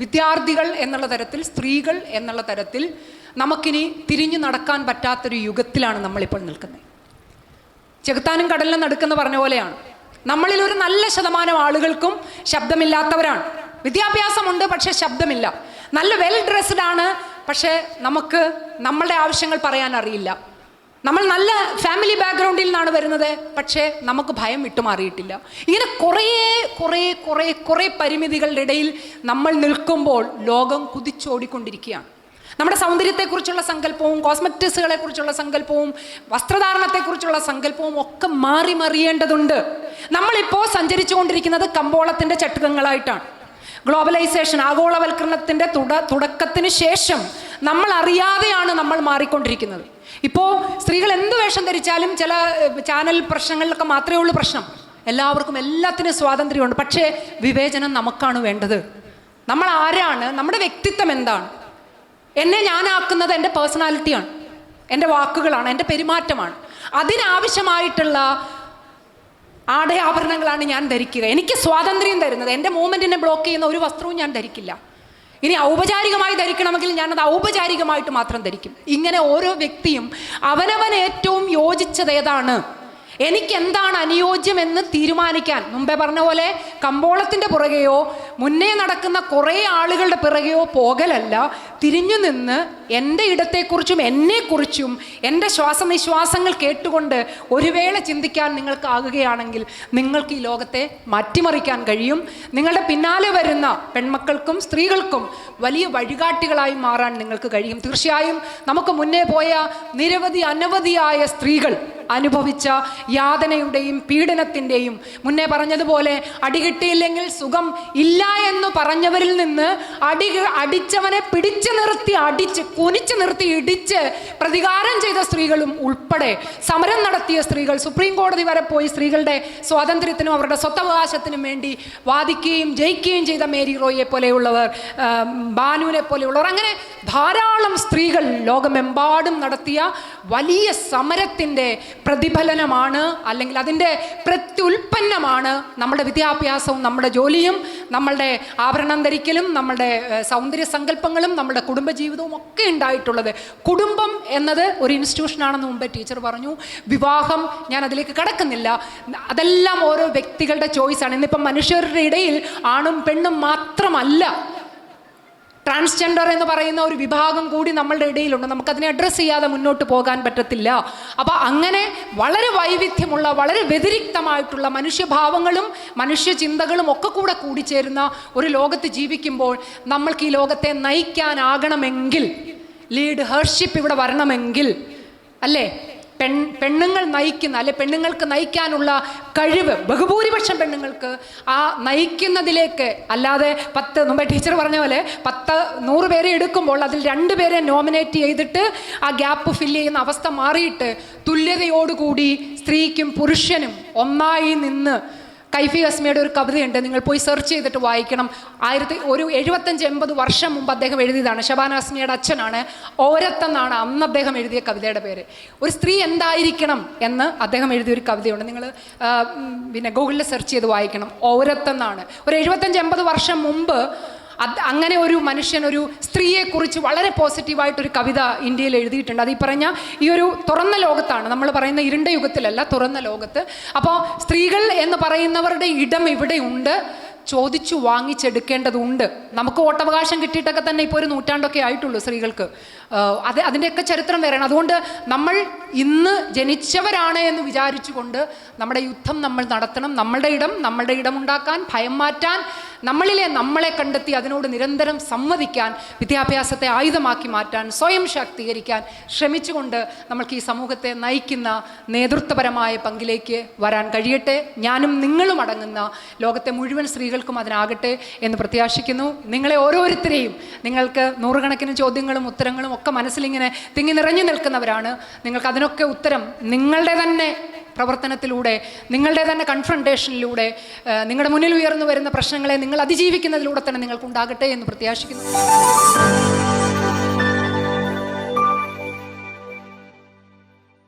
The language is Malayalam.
വിദ്യാർത്ഥികൾ എന്നുള്ള തരത്തിൽ സ്ത്രീകൾ എന്നുള്ള തരത്തിൽ നമുക്കിനി തിരിഞ്ഞു നടക്കാൻ പറ്റാത്തൊരു യുഗത്തിലാണ് നമ്മളിപ്പോൾ നിൽക്കുന്നത്. ചെകുത്താനും കടലിനും നടുക്കെന്ന് പറഞ്ഞ പോലെയാണ്. നമ്മളിൽ ഒരു നല്ല ശതമാനം ആളുകൾക്കും ശബ്ദമില്ലാത്തവരാണ്. വിദ്യാഭ്യാസമുണ്ട് പക്ഷേ ശബ്ദമില്ല. നല്ല വെൽ ഡ്രസ്ഡ് ആണ് പക്ഷേ നമുക്ക് നമ്മളുടെ ആവശ്യങ്ങൾ പറയാൻ അറിയില്ല. നമ്മൾ നല്ല ഫാമിലി ബാക്ക്ഗ്രൗണ്ടിൽ നിന്നാണ് വരുന്നത്. പക്ഷേ നമുക്ക് ഭയം വിട്ടുമാറിയിട്ടില്ല. ഇങ്ങനെ കുറേ കുറേ കുറേ കുറേ പരിമിതികളുടെ ഇടയിൽ നമ്മൾ നിൽക്കുമ്പോൾ ലോകം കുതിച്ചോടിക്കൊണ്ടിരിക്കുകയാണ്. നമ്മുടെ സൗന്ദര്യത്തെക്കുറിച്ചുള്ള സങ്കല്പവും കോസ്മെറ്റിക്സുകളെ കുറിച്ചുള്ള സങ്കല്പവും വസ്ത്രധാരണത്തെക്കുറിച്ചുള്ള സങ്കല്പവും ഒക്കെ മാറി മറിയേണ്ടതുണ്ട്. നമ്മളിപ്പോൾ സഞ്ചരിച്ചുകൊണ്ടിരിക്കുന്നത് കമ്പോളത്തിന്റെ ചട്ടുകങ്ങളായിട്ടാണ്. ഗ്ലോബലൈസേഷൻ ആഗോളവൽക്കരണത്തിന്റെ തുട തുടക്കത്തിന് ശേഷം നമ്മൾ അറിയാതെയാണ് നമ്മൾ മാറിക്കൊണ്ടിരിക്കുന്നത്. ഇപ്പോൾ സ്ത്രീകൾ എന്ത് വേഷം ധരിച്ചാലും ചില ചാനൽ പ്രശ്നങ്ങളിലൊക്കെ മാത്രമേ ഉള്ളൂ പ്രശ്നം. എല്ലാവർക്കും എല്ലാത്തിനും സ്വാതന്ത്ര്യമുണ്ട്. പക്ഷേ വിവേചനം നമുക്കാണ് വേണ്ടത്. നമ്മൾ ആരാണ്? നമ്മുടെ വ്യക്തിത്വം എന്താണ്? എന്നെ ഞാനാക്കുന്നത് എന്റെ പേഴ്സണാലിറ്റിയാണ് എന്റെ വാക്കുകളാണ്. എന്റെ പെരുമാറ്റമാണ്. അതിനാവശ്യമായിട്ടുള്ള ആടയാഭരണങ്ങളാണ് ഞാൻ ധരിക്കുക. എനിക്ക് സ്വാതന്ത്ര്യം തരുന്നത്. എന്റെ മൂവ്മെന്റിനെ ബ്ലോക്ക് ചെയ്യുന്ന ഒരു വസ്ത്രവും ഞാൻ ധരിക്കില്ല. ഇനി ഔപചാരികമായി ധരിക്കണമെങ്കിൽ ഞാനത് ഔപചാരികമായിട്ട് മാത്രം ധരിക്കും. ഇങ്ങനെ ഓരോ വ്യക്തിയും അവനവൻ ഏറ്റവും യോജിച്ചത് ഏതാണ്? എനിക്ക് എന്താണ് അനുയോജ്യമെന്ന് തീരുമാനിക്കാൻ. മുമ്പേ പറഞ്ഞ പോലെ കമ്പോളത്തിന്റെ പുറകെയോ മുന്നേ നടക്കുന്ന കുറേ ആളുകളുടെ പിറകെയോ പോകലല്ല. തിരിഞ്ഞു നിന്ന് എന്റെ ഇടത്തെക്കുറിച്ചും എന്നെക്കുറിച്ചും എന്റെ ശ്വാസനിശ്വാസങ്ങൾ കേട്ടുകൊണ്ട് ഒരു വേള ചിന്തിക്കാൻ നിങ്ങൾക്കാകുകയാണെങ്കിൽ നിങ്ങൾക്ക് ഈ ലോകത്തെ മാറ്റിമറിക്കാൻ കഴിയും. നിങ്ങളുടെ പിന്നാലെ വരുന്ന പെൺമക്കൾക്കും സ്ത്രീകൾക്കും വലിയ വഴികാട്ടികളായി മാറാൻ നിങ്ങൾക്ക് കഴിയും. തീർച്ചയായും നമുക്ക് മുന്നേ പോയ നിരവധി അനവധിയായ സ്ത്രീകൾ അനുഭവിച്ച യാതനയുടെയും പീഡനത്തിന്റെയും മുന്നേ പറഞ്ഞതുപോലെ അടികിട്ടിയില്ലെങ്കിൽ സുഖം ഇല്ല എന്ന് പറഞ്ഞവരിൽ നിന്ന് അടി അടിച്ചവനെ പിടിച്ചു നിർത്തി അടിച്ച് കുനിച്ചു നിർത്തി ഇടിച്ച് പ്രതികാരം ചെയ്ത സ്ത്രീകളും ഉൾപ്പെടെ സമരം നടത്തിയ സ്ത്രീകൾ സുപ്രീം കോടതി വരെ പോയി സ്ത്രീകളുടെ സ്വാതന്ത്ര്യത്തിനും അവരുടെ സ്വത്തവകാശത്തിനും വേണ്ടി വാദിക്കുകയും ജയിക്കുകയും ചെയ്ത മേരി റോയെ പോലെയുള്ളവർ ബാനുവിനെ പോലെയുള്ളവർ അങ്ങനെ ധാരാളം സ്ത്രീകൾ ലോകമെമ്പാടും നടത്തിയ വലിയ സമരത്തിന്റെ പ്രതിഫലനമാണ് അല്ലെങ്കിൽ അതിന്റെ പ്രത്യുൽപ്പന്നമാണ് നമ്മുടെ വിദ്യാഭ്യാസവും നമ്മുടെ ജോലിയും നമ്മളുടെ ആഭരണം ധരിക്കലും നമ്മുടെ സൗന്ദര്യ സങ്കല്പങ്ങളും നമ്മുടെ കുടുംബജീവിതവും ഒക്കെ ഉണ്ടായിട്ടുള്ളത്. കുടുംബം എന്നത് ഒരു ഇൻസ്റ്റിറ്റ്യൂഷനാണെന്ന് മുമ്പേ ടീച്ചർ പറഞ്ഞു. വിവാഹം ഞാൻ അതിലേക്ക് കടക്കുന്നില്ല. അതെല്ലാം ഓരോ വ്യക്തികളുടെ ചോയ്സാണ് ഇന്നിപ്പം മനുഷ്യരുടെ ഇടയിൽ ആണും പെണ്ണും മാത്രമല്ല. ട്രാൻസ്ജെൻഡർ എന്ന് പറയുന്ന ഒരു വിഭാഗം കൂടി നമ്മളുടെ ഇടയിലുണ്ട്. നമുക്കതിനെ അഡ്രസ്സ് ചെയ്യാതെ മുന്നോട്ട് പോകാൻ പറ്റത്തില്ല. അപ്പോൾ അങ്ങനെ വളരെ വൈവിധ്യമുള്ള വളരെ വ്യതിരിക്തമായിട്ടുള്ള മനുഷ്യഭാവങ്ങളും മനുഷ്യ ചിന്തകളും ഒക്കെ കൂടെ കൂടിച്ചേരുന്ന ഒരു ലോകത്ത് ജീവിക്കുമ്പോൾ നമ്മൾക്ക് ഈ ലോകത്തെ നയിക്കാനാകണമെങ്കിൽ ലീഡ് ഹേർഷിപ്പ് ഇവിടെ വരണമെങ്കിൽ അല്ലേ? പെൺ പെണ്ണുങ്ങൾ നയിക്കുന്ന അല്ലെ പെണ്ണുങ്ങൾക്ക് നയിക്കാനുള്ള കഴിവ് ബഹുഭൂരിപക്ഷം പെണ്ണുങ്ങൾക്ക് ആ നയിക്കുന്നതിലേക്ക് അല്ലാതെ പത്ത് മുമ്പേ ടീച്ചർ പറഞ്ഞ പോലെ പത്ത് നൂറ് പേരെ എടുക്കുമ്പോൾ അതിൽ രണ്ട് പേരെ നോമിനേറ്റ് ചെയ്തിട്ട് ആ ഗ്യാപ്പ് ഫില്ല് ചെയ്യുന്ന അവസ്ഥ മാറിയിട്ട് തുല്യതയോടുകൂടി സ്ത്രീക്കും പുരുഷനും ഒന്നായി നിന്ന് കൈഫി അസ്മിയുടെ ഒരു കവിതയുണ്ട്. നിങ്ങൾ പോയി സെർച്ച് ചെയ്തിട്ട് വായിക്കണം. ആയിരത്തി ഒരു എഴുപത്തഞ്ച് എൺപത് വർഷം മുമ്പ് അദ്ദേഹം എഴുതിയതാണ്. ഷബാന അസ്മിയുടെ അച്ഛനാണ് ഓരത്തെന്നാണ് അന്ന് അദ്ദേഹം എഴുതിയ കവിതയുടെ പേര്. ഒരു സ്ത്രീ എന്തായിരിക്കണം എന്ന് അദ്ദേഹം എഴുതിയ ഒരു കവിതയുണ്ട്. നിങ്ങൾ പിന്നെ ഗൂഗിളിൽ സെർച്ച് ചെയ്ത് വായിക്കണം. ഓരത്തെന്നാണ്. ഒരു എഴുപത്തഞ്ച് എൺപത് വർഷം മുമ്പ് അത് അങ്ങനെ ഒരു മനുഷ്യൻ ഒരു സ്ത്രീയെക്കുറിച്ച് വളരെ പോസിറ്റീവായിട്ടൊരു കവിത ഇന്ത്യയിൽ എഴുതിയിട്ടുണ്ട്. അത് ഈ പറഞ്ഞ ഈ ഒരു തുറന്ന ലോകത്താണ്. നമ്മൾ പറയുന്ന ഇരുണ്ട യുഗത്തിലല്ല തുറന്ന ലോകത്ത്. അപ്പോൾ സ്ത്രീകൾ എന്ന് പറയുന്നവരുടെ ഇടം ഇവിടെ ഉണ്ട് ചോദിച്ചു വാങ്ങിച്ചെടുക്കേണ്ടതുണ്ട്. നമുക്ക് വോട്ടവകാശം കിട്ടിയിട്ടൊക്കെ തന്നെ ഇപ്പോൾ ഒരു നൂറ്റാണ്ടൊക്കെ ആയിട്ടുള്ളൂ സ്ത്രീകൾക്ക്. അത് അതിന്റെയൊക്കെ ചരിത്രം വേറെയാണ്. അതുകൊണ്ട് നമ്മൾ ഇന്ന് ജനിച്ചവരാണ് എന്ന് വിചാരിച്ചുകൊണ്ട് നമ്മുടെ യുദ്ധം നമ്മൾ നടത്തണം. നമ്മളുടെ ഇടം നമ്മളുടെ ഇടമുണ്ടാക്കാൻ ഭയം മാറ്റാൻ നമ്മളിലെ നമ്മളെ കണ്ടെത്തി അതിനോട് നിരന്തരം സമ്മതിക്കാൻ വിദ്യാഭ്യാസത്തെ ആയുധമാക്കി മാറ്റാൻ സ്വയം ശാക്തീകരിക്കാൻ ശ്രമിച്ചുകൊണ്ട് നമ്മൾക്ക് ഈ സമൂഹത്തെ നയിക്കുന്ന നേതൃത്വപരമായ പങ്കിലേക്ക് വരാൻ കഴിയട്ടെ. ഞാനും നിങ്ങളും അടങ്ങുന്ന ലോകത്തെ മുഴുവൻ സ്ത്രീകൾക്കും അതിനാകട്ടെ എന്ന് പ്രത്യാശിക്കുന്നു. നിങ്ങളെ ഓരോരുത്തരെയും നിങ്ങൾക്ക് നൂറുകണക്കിന് ചോദ്യങ്ങളും ഉത്തരങ്ങളും ഒക്കെ മനസ്സിലിങ്ങനെ തിങ്ങി നിറഞ്ഞു നിൽക്കുന്നവരാണ്. നിങ്ങൾക്ക് അതിനൊക്കെ ഉത്തരം നിങ്ങളുടെ തന്നെ പ്രവർത്തനത്തിലൂടെ നിങ്ങളുടെ തന്നെ കൺഫ്രണ്ടേഷനിലൂടെ നിങ്ങളുടെ മുന്നിൽ ഉയർന്നു വരുന്ന പ്രശ്നങ്ങളെ നിങ്ങൾ അതിജീവിക്കുന്നതിലൂടെ തന്നെ നിങ്ങൾക്കുണ്ടാകട്ടെ എന്ന് പ്രത്യാശിക്കുന്നു.